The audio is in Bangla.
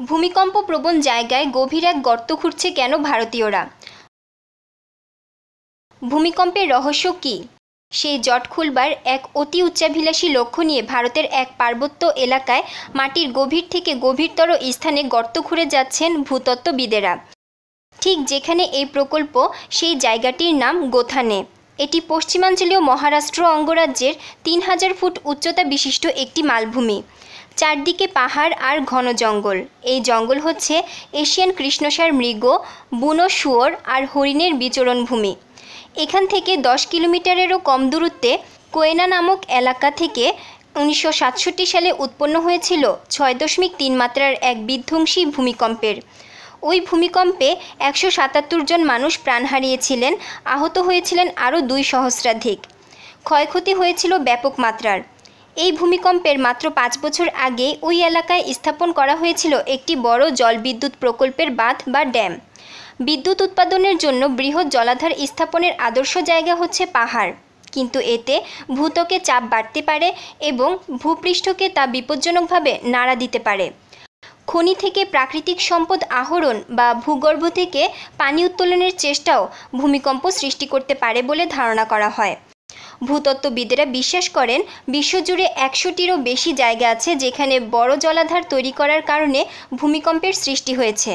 ভূমিকম্প প্রবণ জায়গায় গভীর এক গর্ত খুঁড়ছে কেন ভারতীয়রা? ভূমিকম্পের রহস্য কী? সেই জট খুলবার এক অতি উচ্চাভিলাষী লক্ষ্য নিয়ে ভারতের এক পার্বত্য এলাকায় মাটির গভীর থেকে গভীরতর স্থানে গর্ত খুঁড়ে যাচ্ছেন ভূতত্ত্ববিদেরা। ঠিক যেখানে এই প্রকল্প, সেই জায়গাটির নাম গোথানে। এটি পশ্চিমাঞ্চলীয় মহারাষ্ট্র অঙ্গরাজ্যের তিন হাজার ফুট উচ্চতা বিশিষ্ট একটি মালভূমি। চারদিকে পাহাড় আর ঘন জঙ্গল। এই জঙ্গল হচ্ছে এশিয়ান কৃষ্ণসার মৃগ, বুনো শুয়োর আর হরিণের বিচরণ ভূমি। এখান থেকে দশ কিলোমিটারেরও কম দূরত্বে কোয়েনা নামক এলাকা থেকে উনিশশো সাতষট্টি সালে উৎপন্ন হয়েছিল ছয় দশমিক তিন মাত্রার এক বিধ্বংসী ভূমিকম্পের। ওই ভূমিকম্পে একশো সাতাত্তর জন মানুষ প্রাণ হারিয়েছিলেন, আহত হয়েছিলেন আরও দুই সহস্রাধিক। ক্ষয়ক্ষতি হয়েছিল ব্যাপক মাত্রার। এই ভূমিকম্পের মাত্র পাঁচ বছর আগে ওই এলাকায় স্থাপন করা হয়েছিল একটি বড় জলবিদ্যুৎ প্রকল্পের বাঁধ বা ড্যাম। বিদ্যুৎ উৎপাদনের জন্য বৃহৎ জলাধার স্থাপনের আদর্শ জায়গা হচ্ছে পাহাড়। কিন্তু এতে ভূতকে চাপ বাড়তে পারে এবং ভূপৃষ্ঠকে তা বিপজ্জনকভাবে নাড়া দিতে পারে। খনি থেকে প্রাকৃতিক সম্পদ আহরণ বা ভূগর্ভ থেকে পানি উত্তোলনের চেষ্টাও ভূমিকম্প সৃষ্টি করতে পারে বলে ধারণা করা হয়। ভূতত্ত্ববিদেরা বিশ্বাস করেন, বিশ্বজুড়ে একশোটিরও বেশি জায়গা আছে যেখানে বড় জলাধার তৈরি করার কারণে ভূমিকম্পের সৃষ্টি হয়েছে।